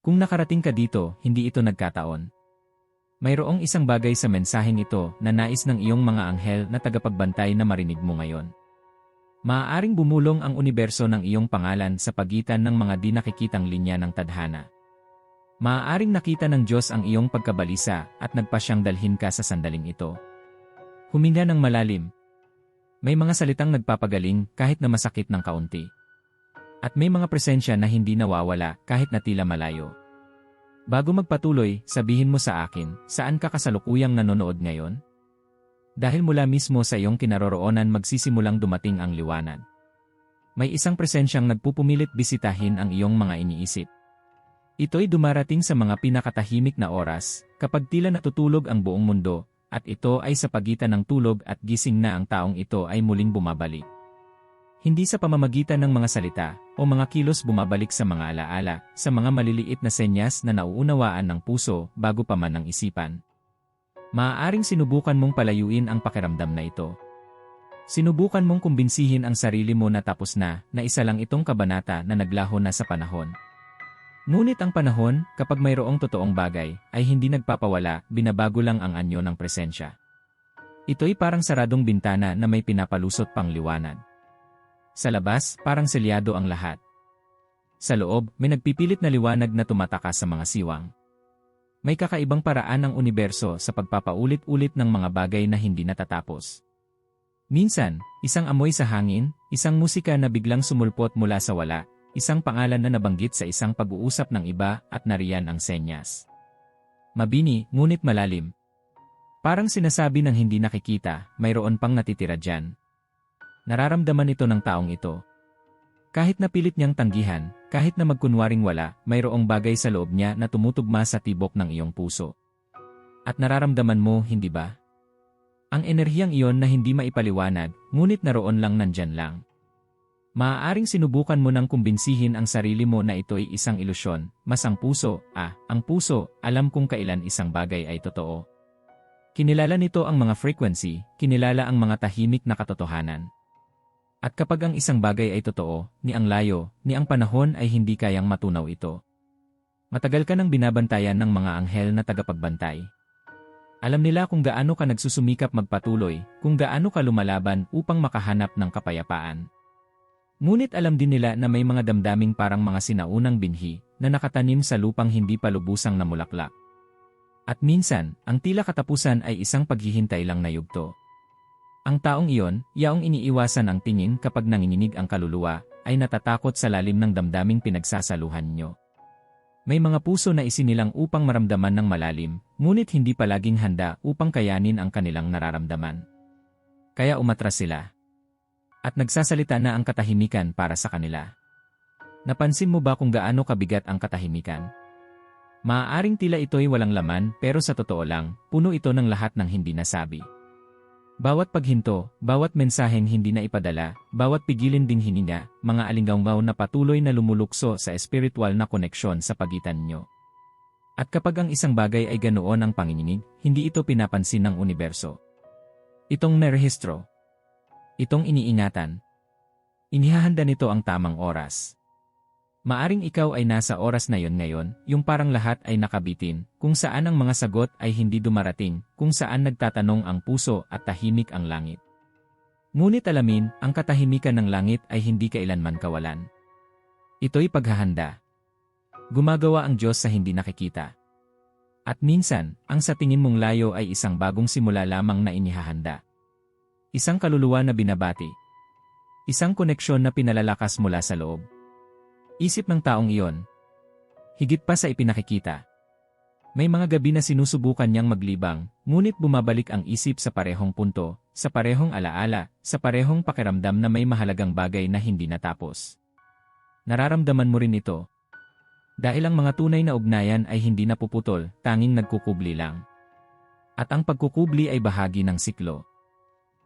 Kung nakarating ka dito, hindi ito nagkataon. Mayroong isang bagay sa mensaheng ito na nais ng iyong mga anghel na tagapagbantay na marinig mo ngayon. Maaaring bumulong ang universo ng iyong pangalan sa pagitan ng mga di nakikitang linya ng tadhana. Maaaring nakita ng Diyos ang iyong pagkabalisa at nagpa siyang dalhin ka sa sandaling ito. Huminga ng malalim. May mga salitang nagpapagaling kahit na masakit ng kaunti. At may mga presensya na hindi nawawala kahit na tila malayo. Bago magpatuloy, sabihin mo sa akin, saan ka kasalukuyang nanonood ngayon? Dahil mula mismo sa iyong kinaroroonan magsisimulang dumating ang liwanag. May isang presensyang nagpupumilit bisitahin ang iyong mga iniisip. Ito'y dumarating sa mga pinakatahimik na oras, kapag tila natutulog ang buong mundo, at ito ay sa pagitan ng tulog at gising na ang taong ito ay muling bumabalik. Hindi sa pamamagitan ng mga salita o mga kilos bumabalik sa mga alaala, sa mga maliliit na senyas na nauunawaan ng puso bago pa man ng isipan. Maaaring sinubukan mong palayuin ang pakiramdam na ito. Sinubukan mong kumbinsihin ang sarili mo na tapos na, na isa lang itong kabanata na naglaho na sa panahon. Ngunit ang panahon, kapag mayroong totoong bagay, ay hindi nagpapawala, binabago lang ang anyo ng presensya. Ito'y parang saradong bintana na may pinapalusot pang liwanag. Sa labas, parang selyado ang lahat. Sa loob, may nagpipilit na liwanag na tumataka sa mga siwang. May kakaibang paraan ang universo sa pagpapaulit-ulit ng mga bagay na hindi natatapos. Minsan, isang amoy sa hangin, isang musika na biglang sumulpot mula sa wala, isang pangalan na nabanggit sa isang pag-uusap ng iba at nariyan ang senyas. Mabini, ngunit malalim. Parang sinasabi ng hindi nakikita, mayroon pang natitira dyan. Nararamdaman ito ng taong ito. Kahit napilit niyang tanggihan, kahit na magkunwaring wala, mayroong bagay sa loob niya na tumutugma sa tibok ng iyong puso. At nararamdaman mo, hindi ba? Ang enerhiyang iyon na hindi maipaliwanag, ngunit naroon lang nandyan lang. Maaaring sinubukan mo nang kumbinsihin ang sarili mo na ito ay isang ilusyon, mas ang puso, ah, ang puso, alam kung kailan isang bagay ay totoo. Kinilala nito ang mga frequency, kinilala ang mga tahimik na katotohanan. At kapag ang isang bagay ay totoo, ni ang layo, ni ang panahon ay hindi kayang matunaw ito. Matagal ka nang binabantayan ng mga anghel na tagapagbantay. Alam nila kung gaano ka nagsusumikap magpatuloy, kung gaano ka lumalaban upang makahanap ng kapayapaan. Ngunit alam din nila na may mga damdaming parang mga sinaunang binhi na nakatanim sa lupang hindi pa lubusang namulaklak. At minsan, ang tila katapusan ay isang paghihintay lang na yugto. Ang taong iyon, yaong iniiwasan ang tingin kapag nanginginig ang kaluluwa, ay natatakot sa lalim ng damdaming pinagsasaluhan nyo. May mga puso na isinilang upang maramdaman ng malalim, ngunit hindi palaging handa upang kayanin ang kanilang nararamdaman. Kaya umatras sila. At nagsasalita na ang katahimikan para sa kanila. Napansin mo ba kung gaano kabigat ang katahimikan? Maaaring tila ito'y walang laman pero sa totoo lang, puno ito ng lahat ng hindi nasabi. Bawat paghinto, bawat mensaheng hindi na ipadala, bawat pigilin ding hininga, mga alinggaw na patuloy na lumulukso sa espiritual na koneksyon sa pagitan nyo. At kapag ang isang bagay ay ganoon ang panginginig, hindi ito pinapansin ng universo. Itong nerehistro. Itong iniingatan. Inihahanda nito ang tamang oras. Maaring ikaw ay nasa oras na yon ngayon, yung parang lahat ay nakabitin, kung saan ang mga sagot ay hindi dumarating, kung saan nagtatanong ang puso at tahimik ang langit. Ngunit alamin, ang katahimikan ng langit ay hindi kailanman kawalan. Ito'y paghahanda. Gumagawa ang Diyos sa hindi nakikita. At minsan, ang sa tingin mong layo ay isang bagong simula lamang na inihahanda. Isang kaluluwa na binabati. Isang koneksyon na pinalalakas mula sa loob. Isip ng taong iyon. Higit pa sa ipinakikita. May mga gabi na sinusubukan niyang maglibang, ngunit bumabalik ang isip sa parehong punto, sa parehong alaala, sa parehong pakiramdam na may mahalagang bagay na hindi natapos. Nararamdaman mo rin ito. Dahil ang mga tunay na ugnayan ay hindi napuputol, tanging nagkukubli lang. At ang pagkukubli ay bahagi ng siklo.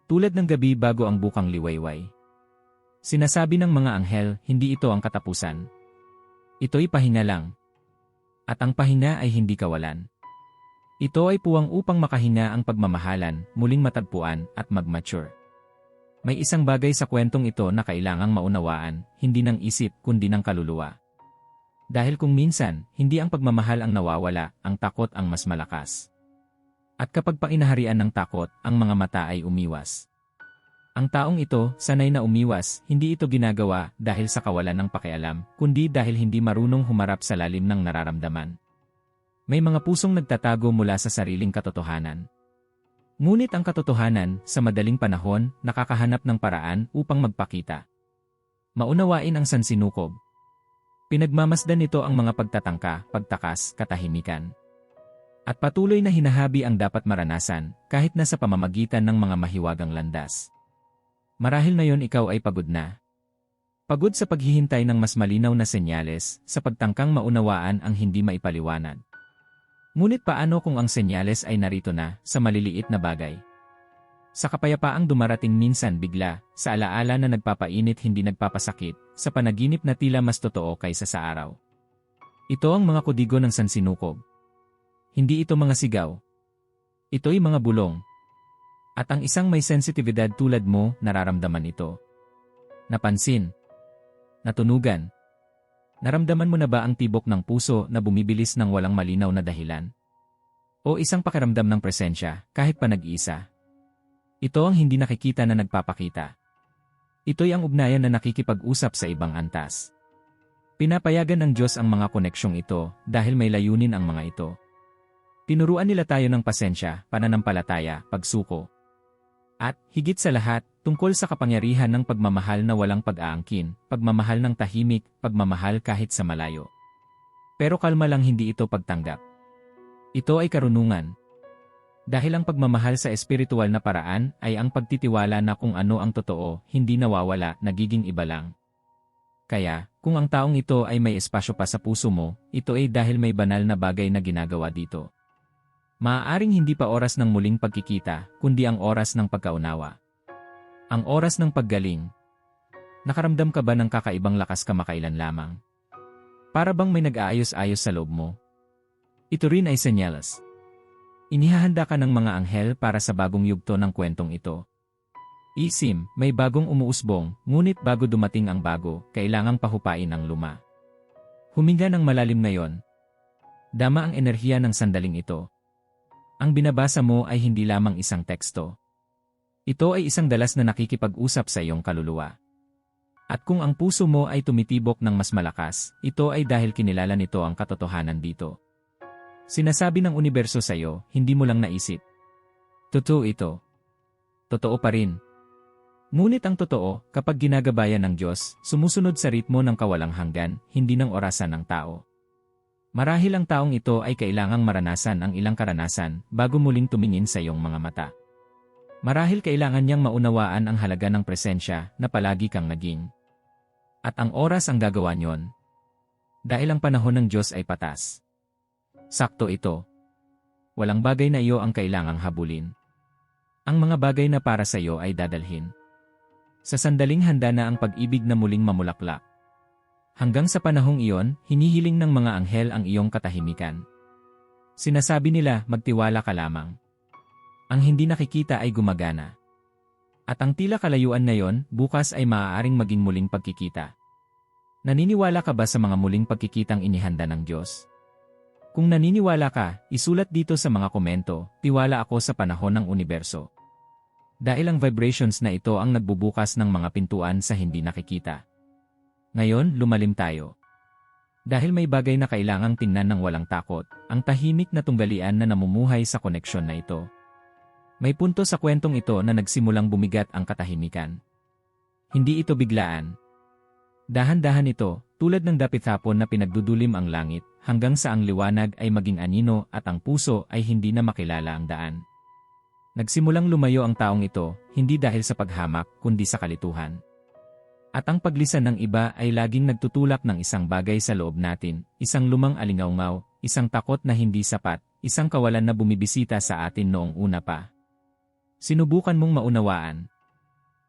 Tulad ng gabi bago ang bukang liwayway. Sinasabi ng mga anghel, hindi ito ang katapusan. Ito'y pahinga lang. At ang pahinga ay hindi kawalan. Ito ay puwang upang makahinga ang pagmamahalan, muling matagpuan, at magmature. May isang bagay sa kwentong ito na kailangang maunawaan, hindi ng isip kundi ng kaluluwa. Dahil kung minsan, hindi ang pagmamahal ang nawawala, ang takot ang mas malakas. At kapag painaharian ng takot, ang mga mata ay umiwas. Ang taong ito, sanay na umiwas, hindi ito ginagawa dahil sa kawalan ng pakialam, kundi dahil hindi marunong humarap sa lalim ng nararamdaman. May mga pusong nagtatago mula sa sariling katotohanan. Ngunit ang katotohanan, sa madaling panahon, nakakahanap ng paraan upang magpakita. Maunawain ang sansinukob. Pinagmamasdan nito ang mga pagtatangka, pagtakas, katahimikan. At patuloy na hinahabi ang dapat maranasan, kahit na sa pamamagitan ng mga mahiwagang landas. Marahil na yon ikaw ay pagod na. Pagod sa paghihintay ng mas malinaw na senyales, sa pagtangkang maunawaan ang hindi maipaliwanag. Ngunit paano kung ang senyales ay narito na, sa maliliit na bagay? Sa kapayapaang dumarating minsan bigla, sa alaala na nagpapainit hindi nagpapasakit, sa panaginip na tila mas totoo kaysa sa araw. Ito ang mga kudigo ng sansinukob. Hindi ito mga sigaw. Ito'y mga bulong. At ang isang may sensitibidad tulad mo, nararamdaman ito. Napansin. Natunugan. Naramdaman mo na ba ang tibok ng puso na bumibilis ng walang malinaw na dahilan? O isang pakiramdam ng presensya, kahit pa nag-iisa? Ito ang hindi nakikita na nagpapakita. Ito'y ang ugnayan na nakikipag-usap sa ibang antas. Pinapayagan ng Diyos ang mga koneksyong ito dahil may layunin ang mga ito. Tinuruan nila tayo ng pasensya, pananampalataya, pagsuko. At, higit sa lahat, tungkol sa kapangyarihan ng pagmamahal na walang pag-aangkin, pagmamahal ng tahimik, pagmamahal kahit sa malayo. Pero kalma lang hindi ito pagtanggap. Ito ay karunungan. Dahil ang pagmamahal sa espiritual na paraan ay ang pagtitiwala na kung ano ang totoo, hindi nawawala, nagiging iba lang. Kaya, kung ang taong ito ay may espasyo pa sa puso mo, ito ay dahil may banal na bagay na ginagawa dito. Maaaring hindi pa oras ng muling pagkikita, kundi ang oras ng pagkaunawa. Ang oras ng paggaling. Nakaramdam ka ba ng kakaibang lakas kamakailan lamang? Para bang may nag-aayos-ayos sa loob mo? Ito rin ay senyales. Inihahanda ka ng mga anghel para sa bagong yugto ng kwentong ito. Isim, may bagong umuusbong, ngunit bago dumating ang bago, kailangang pahupain ang luma. Huminga ng malalim ngayon. Dama ang enerhiya ng sandaling ito. Ang binabasa mo ay hindi lamang isang teksto. Ito ay isang dalas na nakikipag-usap sa iyong kaluluwa. At kung ang puso mo ay tumitibok ng mas malakas, ito ay dahil kinilala nito ang katotohanan dito. Sinasabi ng universo sa iyo, hindi mo lang naisip. Totoo ito. Totoo pa rin. Ngunit ang totoo, kapag ginagabayan ng Diyos, sumusunod sa ritmo ng kawalang hanggan, hindi ng orasan ng tao. Marahil ang taong ito ay kailangang maranasan ang ilang karanasan bago muling tumingin sa iyong mga mata. Marahil kailangan niyang maunawaan ang halaga ng presensya na palagi kang naging. At ang oras ang gagawa niyon. Dahil ang panahon ng Diyos ay patas. Sakto ito. Walang bagay na iyo ang kailangang habulin. Ang mga bagay na para sa iyo ay dadalhin. Sa sandaling handa na ang pag-ibig na muling mamulaklak. Hanggang sa panahong iyon, hinihiling ng mga anghel ang iyong katahimikan. Sinasabi nila, magtiwala ka lamang. Ang hindi nakikita ay gumagana. At ang tila kalayuan na yon, bukas ay maaaring maging muling pagkikita. Naniniwala ka ba sa mga muling pagkikitang inihanda ng Diyos? Kung naniniwala ka, isulat dito sa mga komento, tiwala ako sa panahon ng universo. Dahil ang vibrations na ito ang nagbubukas ng mga pintuan sa hindi nakikita. Ngayon, lumalim tayo. Dahil may bagay na kailangang tingnan ng walang takot, ang tahimik na tunggalian na namumuhay sa koneksyon na ito. May punto sa kwentong ito na nagsimulang bumigat ang katahimikan. Hindi ito biglaan. Dahan-dahan ito, tulad ng dapit hapon na pinagdudulim ang langit, hanggang sa ang liwanag ay maging anino at ang puso ay hindi na makilala ang daan. Nagsimulang lumayo ang taong ito, hindi dahil sa paghamak, kundi sa kalituhan. At ang paglisan ng iba ay laging nagtutulak ng isang bagay sa loob natin, isang lumang alingaungaw, isang takot na hindi sapat, isang kawalan na bumibisita sa atin noong una pa. Sinubukan mong maunawaan.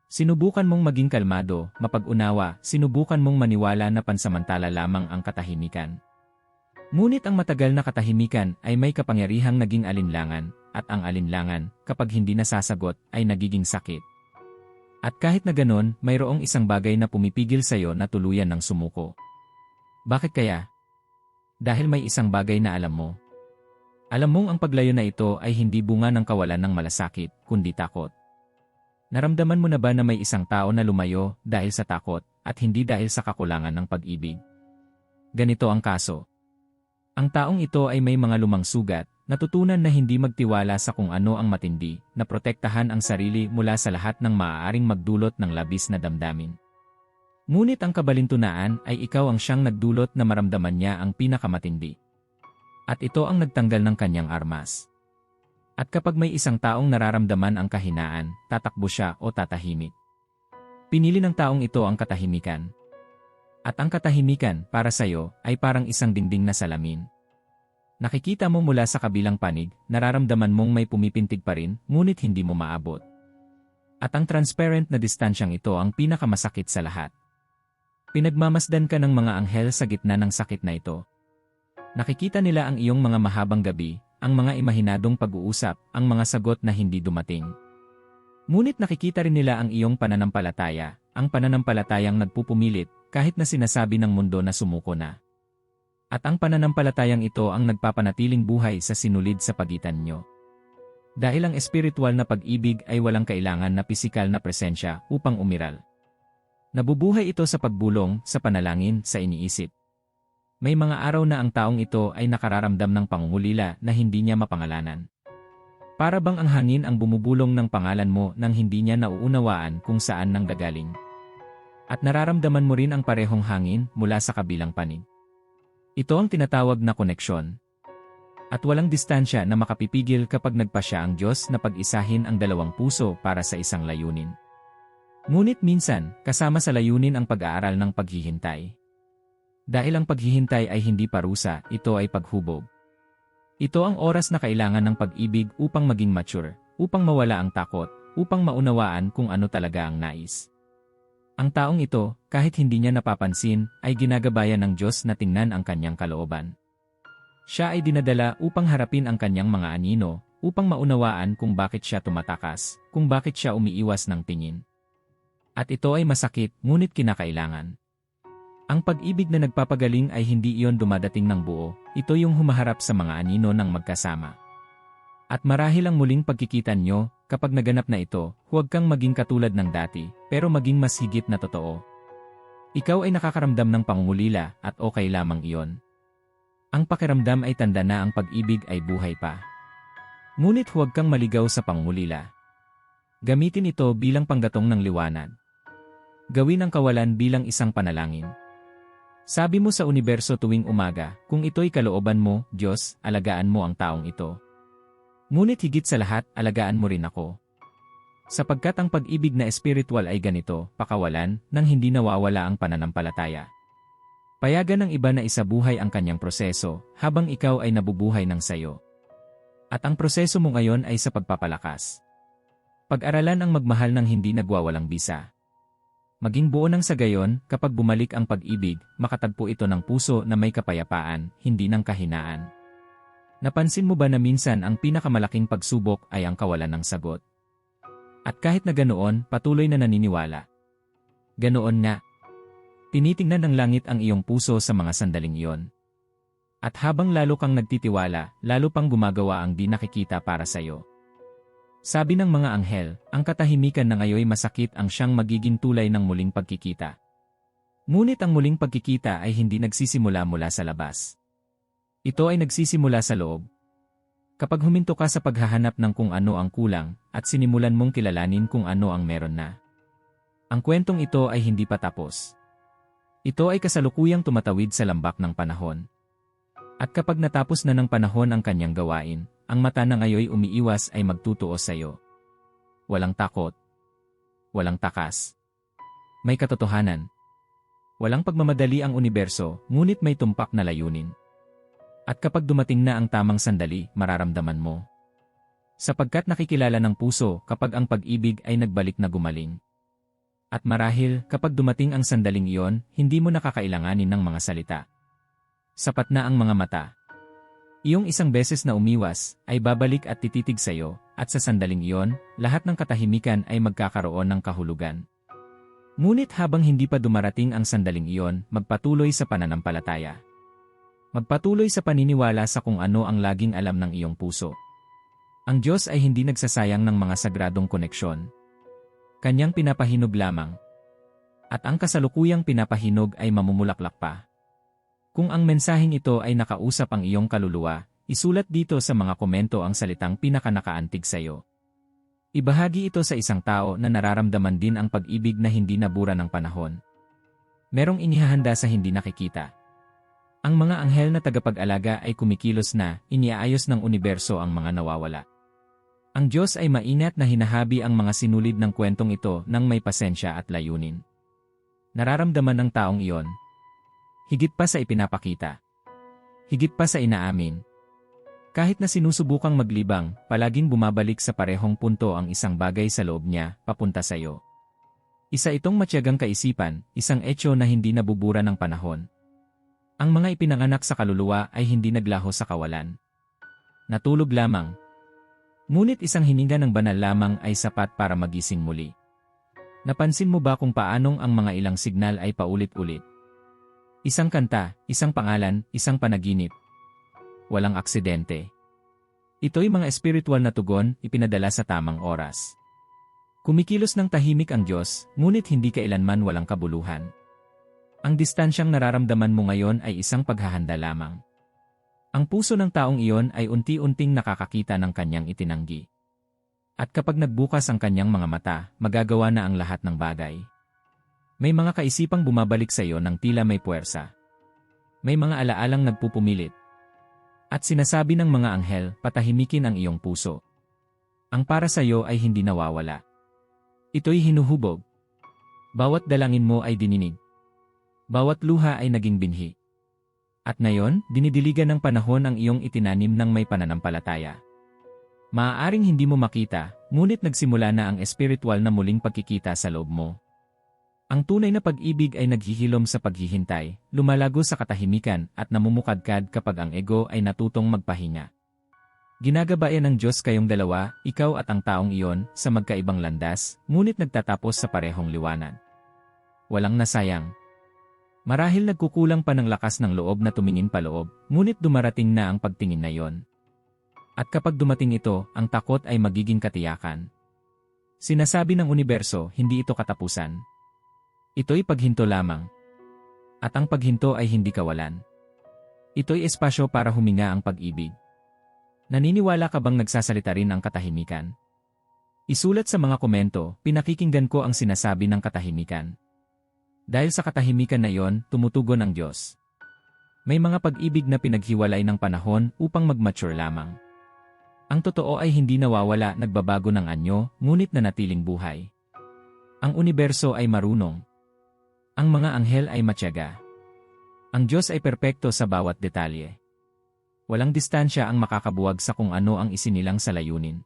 Sinubukan mong maging kalmado, mapag-unawa, sinubukan mong maniwala na pansamantala lamang ang katahimikan. Ngunit ang matagal na katahimikan ay may kapangyarihang naging alinlangan, at ang alinlangan, kapag hindi nasasagot, ay nagiging sakit. At kahit na ganon, mayroong isang bagay na pumipigil sa iyo na tuluyan ng sumuko. Bakit kaya? Dahil may isang bagay na alam mo. Alam mong ang paglayo na ito ay hindi bunga ng kawalan ng malasakit, kundi takot. Naramdaman mo na ba na may isang tao na lumayo dahil sa takot at hindi dahil sa kakulangan ng pag-ibig? Ganito ang kaso. Ang taong ito ay may mga lumang sugat, natutunan na hindi magtiwala sa kung ano ang matindi, na protektahan ang sarili mula sa lahat ng maaaring magdulot ng labis na damdamin. Ngunit ang kabalintunaan ay ikaw ang siyang nagdulot na maramdaman niya ang pinakamatindi. At ito ang nagtanggal ng kanyang armas. At kapag may isang taong nararamdaman ang kahinaan, tatakbo siya o tatahimik. Pinili ng taong ito ang katahimikan. At ang katahimikan, para sa'yo, ay parang isang dingding na salamin. Nakikita mo mula sa kabilang panig, nararamdaman mong may pumipintig pa rin, ngunit hindi mo maabot. At ang transparent na distansyang ito ang pinakamasakit sa lahat. Pinagmamasdan ka ng mga anghel sa gitna ng sakit na ito. Nakikita nila ang iyong mga mahabang gabi, ang mga imahinadong pag-uusap, ang mga sagot na hindi dumating. Ngunit nakikita rin nila ang iyong pananampalataya, ang pananampalatayang nagpupumilit, kahit na sinasabi ng mundo na sumuko na. At ang pananampalatayang ito ang nagpapanatiling buhay sa sinulid sa pagitan nyo. Dahil ang espiritual na pag-ibig ay walang kailangan na pisikal na presensya upang umiral. Nabubuhay ito sa pagbulong, sa panalangin, sa iniisip. May mga araw na ang taong ito ay nakararamdam ng pangungulila na hindi niya mapangalanan. Para bang ang hangin ang bumubulong ng pangalan mo nang hindi niya nauunawaan kung saan nang gagaling. At nararamdaman mo rin ang parehong hangin mula sa kabilang panig. Ito ang tinatawag na koneksyon. At walang distansya na makapipigil kapag nagpasya ang Diyos na pag-isahin ang dalawang puso para sa isang layunin. Ngunit minsan, kasama sa layunin ang pag-aaral ng paghihintay. Dahil ang paghihintay ay hindi parusa, ito ay paghubog. Ito ang oras na kailangan ng pag-ibig upang maging mature, upang mawala ang takot, upang maunawaan kung ano talaga ang nais. Ang taong ito, kahit hindi niya napapansin, ay ginagabayan ng Diyos na tingnan ang kanyang kalooban. Siya ay dinadala upang harapin ang kanyang mga anino, upang maunawaan kung bakit siya tumatakas, kung bakit siya umiiwas ng tingin. At ito ay masakit, ngunit kinakailangan. Ang pag-ibig na nagpapagaling ay hindi iyon dumadating ng buo, ito yung humaharap sa mga anino ng magkasama. At marahil ang muling pagkikita nyo, kapag naganap na ito, huwag kang maging katulad ng dati, pero maging mas higit na totoo. Ikaw ay nakakaramdam ng pangungulila at okay lamang iyon. Ang pakiramdam ay tanda na ang pag-ibig ay buhay pa. Ngunit huwag kang maligaw sa pangungulila. Gamitin ito bilang panggatong ng liwanag. Gawin ang kawalan bilang isang panalangin. Sabi mo sa universo tuwing umaga, kung ito'y kalooban mo, Diyos, alagaan mo ang taong ito. Ngunit higit sa lahat, alagaan mo rin ako. Sapagkat ang pag-ibig na espiritual ay ganito, pakawalan, nang hindi nawawala ang pananampalataya. Payagan ng iba na isabuhay ang kanyang proseso, habang ikaw ay nabubuhay ng sayo. At ang proseso mo ngayon ay sa pagpapalakas. Pag-aralan ang magmahal ng hindi nagwawalang bisa. Maging buo ng sa gayon, kapag bumalik ang pag-ibig, makatagpo ito ng puso na may kapayapaan, hindi ng kahinaan. Napansin mo ba na minsan ang pinakamalaking pagsubok ay ang kawalan ng sagot? At kahit na ganoon, patuloy na naniniwala. Ganoon nga. Tinitingnan ng langit ang iyong puso sa mga sandaling iyon. At habang lalo kang nagtitiwala, lalo pang gumagawa ang di nakikita para sa iyo. Sabi ng mga anghel, ang katahimikan na ngayoy masakit ang siyang magiging tulay ng muling pagkikita. Ngunit ang muling pagkikita ay hindi nagsisimula mula sa labas. Ito ay nagsisimula sa loob. Kapag huminto ka sa paghahanap ng kung ano ang kulang, at sinimulan mong kilalanin kung ano ang meron na. Ang kwentong ito ay hindi pa tapos. Ito ay kasalukuyang tumatawid sa lambak ng panahon. At kapag natapos na ng panahon ang kanyang gawain, ang mata na ngayoy umiiwas ay magtutuo sa iyo. Walang takot. Walang takas. May katotohanan. Walang pagmamadali ang universo, ngunit may tumpak na layunin. At kapag dumating na ang tamang sandali, mararamdaman mo. Sapagkat nakikilala ng puso kapag ang pag-ibig ay nagbalik na gumaling. At marahil, kapag dumating ang sandaling iyon, hindi mo nakakailanganin ng mga salita. Sapat na ang mga mata, Iyong isang beses na umiwas, ay babalik at tititig sa iyo, at sa sandaling iyon, lahat ng katahimikan ay magkakaroon ng kahulugan. Ngunit habang hindi pa dumarating ang sandaling iyon, magpatuloy sa pananampalataya. Magpatuloy sa paniniwala sa kung ano ang laging alam ng iyong puso. Ang Diyos ay hindi nagsasayang ng mga sagradong koneksyon. Kanyang pinapahinog lamang. At ang kasalukuyang pinapahinog ay mamumulaklak pa. Kung ang mensaheng ito ay nakausap ang iyong kaluluwa, isulat dito sa mga komento ang salitang pinakanakaantig sa iyo. Ibahagi ito sa isang tao na nararamdaman din ang pag-ibig na hindi nabura ng panahon. Merong inihahanda sa hindi nakikita. Ang mga anghel na tagapag-alaga ay kumikilos na, iniaayos ng universo ang mga nawawala. Ang Diyos ay mainat na hinahabi ang mga sinulid ng kwentong ito nang may pasensya at layunin. Nararamdaman ng taong iyon. Higit pa sa ipinapakita. Higit pa sa inaamin. Kahit na sinusubukang maglibang, palaging bumabalik sa parehong punto ang isang bagay sa loob niya, papunta sa iyo. Isa itong matyagang kaisipan, isang etyo na hindi nabubura ng panahon. Ang mga ipinanganak sa kaluluwa ay hindi naglaho sa kawalan. Natulog lamang. Ngunit isang hininga ng banal lamang ay sapat para magising muli. Napansin mo ba kung paanong ang mga ilang signal ay paulit-ulit? Isang kanta, isang pangalan, isang panaginip. Walang aksidente. Ito'y mga espiritual na tugon, ipinadala sa tamang oras. Kumikilos ng tahimik ang Diyos, ngunit hindi kailanman walang kabuluhan. Ang distansyang nararamdaman mo ngayon ay isang paghahanda lamang. Ang puso ng taong iyon ay unti-unting nakakakita ng kanyang itinanggi. At kapag nagbukas ang kanyang mga mata, magagawa na ang lahat ng bagay. May mga kaisipang bumabalik sa iyo ng tila may puwersa. May mga alaalang nagpupumilit. At sinasabi ng mga anghel, patahimikin ang iyong puso. Ang para sa iyo ay hindi nawawala. Ito'y hinuhubog. Bawat dalangin mo ay dininig. Bawat luha ay naging binhi. At ngayon, dinidiligan ng panahon ang iyong itinanim ng may pananampalataya. Maaaring hindi mo makita, ngunit nagsimula na ang espiritual na muling pagkikita sa loob mo. Ang tunay na pag-ibig ay naghihilom sa paghihintay, lumalago sa katahimikan at namumukadkad kapag ang ego ay natutong magpahinga. Ginagabayan ng Diyos kayong dalawa, ikaw at ang taong iyon, sa magkaibang landas, ngunit nagtatapos sa parehong liwanag. Walang nasayang, Marahil nagkukulang pa ng lakas ng loob na tumingin paloob, ngunit dumarating na ang pagtingin na yon. At kapag dumating ito, ang takot ay magiging katiyakan. Sinasabi ng universo, hindi ito katapusan. Ito'y paghinto lamang. At ang paghinto ay hindi kawalan. Ito'y espasyo para huminga ang pag-ibig. Naniniwala ka bang nagsasalita rin ang katahimikan? Isulat sa mga komento, pinakikinggan ko ang sinasabi ng katahimikan. Dahil sa katahimikan na iyon, tumutugon ang Diyos. May mga pag-ibig na pinaghiwalay ng panahon upang mag-mature lamang. Ang totoo ay hindi nawawala nagbabago ng anyo, ngunit nanatiling buhay. Ang universo ay marunong. Ang mga anghel ay matyaga. Ang Diyos ay perpekto sa bawat detalye. Walang distansya ang makakabuwag sa kung ano ang isinilang sa layunin.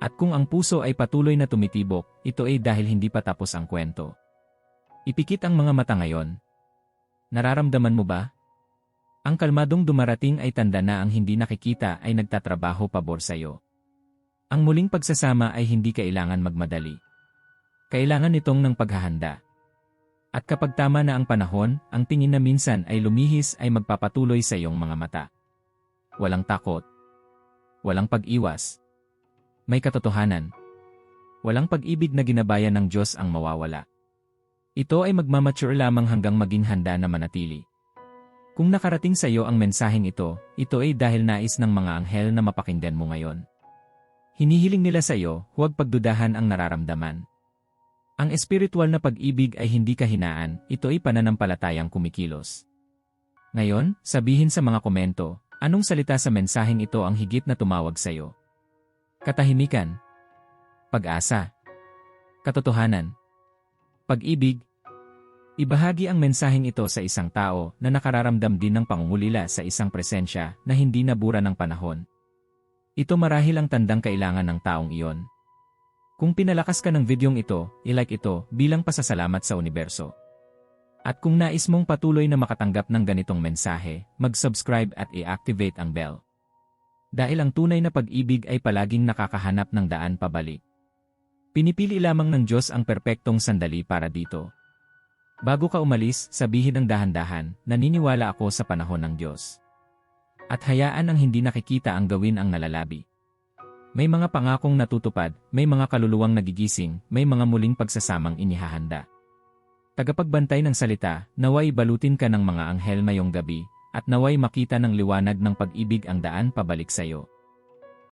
At kung ang puso ay patuloy na tumitibok, ito ay dahil hindi pa tapos ang kwento. Ipikit ang mga mata ngayon. Nararamdaman mo ba? Ang kalmadong dumarating ay tanda na ang hindi nakikita ay nagtatrabaho pabor sa iyo. Ang muling pagsasama ay hindi kailangan magmadali. Kailangan itong ng paghahanda. At kapag tama na ang panahon, ang tingin na minsan ay lumihis ay magpapatuloy sa iyong mga mata. Walang takot. Walang pag-iwas. May katotohanan. Walang pag-ibig na ginabayan ng Diyos ang mawawala. Ito ay magmamature lamang hanggang maging handa na manatili. Kung nakarating sa iyo ang mensaheng ito, ito ay dahil nais ng mga anghel na mapakinggan mo ngayon. Hinihiling nila sa iyo, huwag pagdudahan ang nararamdaman. Ang espiritual na pag-ibig ay hindi kahinaan, ito ay pananampalatayang kumikilos. Ngayon, sabihin sa mga komento, anong salita sa mensaheng ito ang higit na tumawag sa iyo? Katahimikan. Pag-asa. Katotohanan. Pag-ibig, ibahagi ang mensaheng ito sa isang tao na nakararamdam din ng pangungulila sa isang presensya na hindi nabura ng panahon. Ito marahil ang tandang kailangan ng taong iyon. Kung pinalakas ka ng videong ito, ilike ito bilang pasasalamat sa universo. At kung nais mong patuloy na makatanggap ng ganitong mensahe, mag-subscribe at i-activate ang bell. Dahil ang tunay na pag-ibig ay palaging nakakahanap ng daan pabalik. Pinipili lamang ng Diyos ang perpektong sandali para dito. Bago ka umalis, sabihin ang dahan-dahan, naniniwala ako sa panahon ng Diyos. At hayaan ang hindi nakikita ang gawin ang nalalabi. May mga pangakong natutupad, may mga kaluluwang nagigising, may mga muling pagsasamang inihahanda. Tagapagbantay ng salita, naway balutin ka ng mga anghel mayong gabi, at naway makita ng liwanag ng pag-ibig ang daan pabalik sa iyo.